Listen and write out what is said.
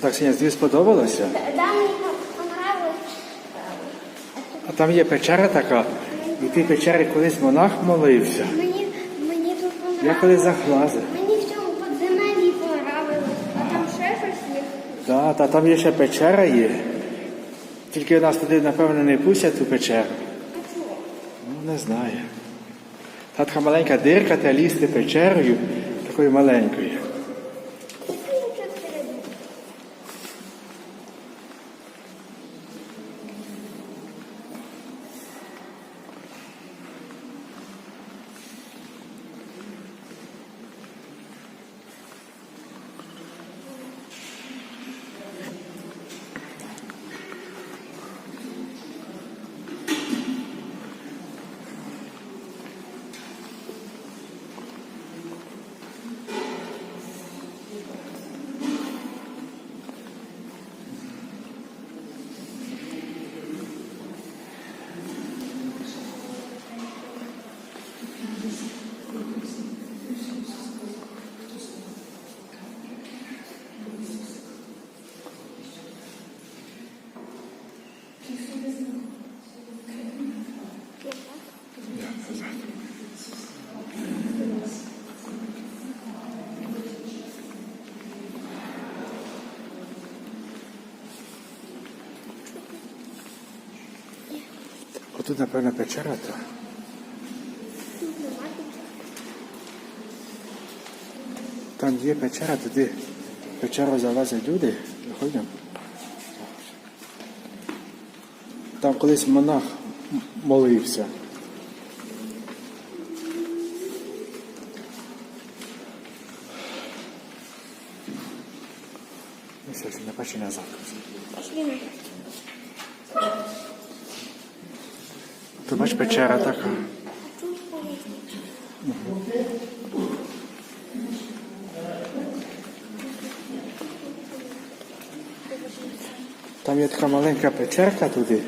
Так, Сеня, тобі сподобалося? Да. А там є печера така. І ти печері колись монах молився. Мені, мені тут понравилось. Я колись захлазив. Да, та там є ще печера є. Тільки нас туди, напевно, не пустять ту печеру. Ну, не знаю. Та така маленька дирка, та лізти печерою, такою маленькою. Отут, напевно, печера то. Тут тут. Там є печера, туди в печеру залазять люди. Заходимо. Там колись монах молився. Все, не бачи назад. Пішли на Ти бач печера така. А тут поїздить. Там є така маленька печерка туди.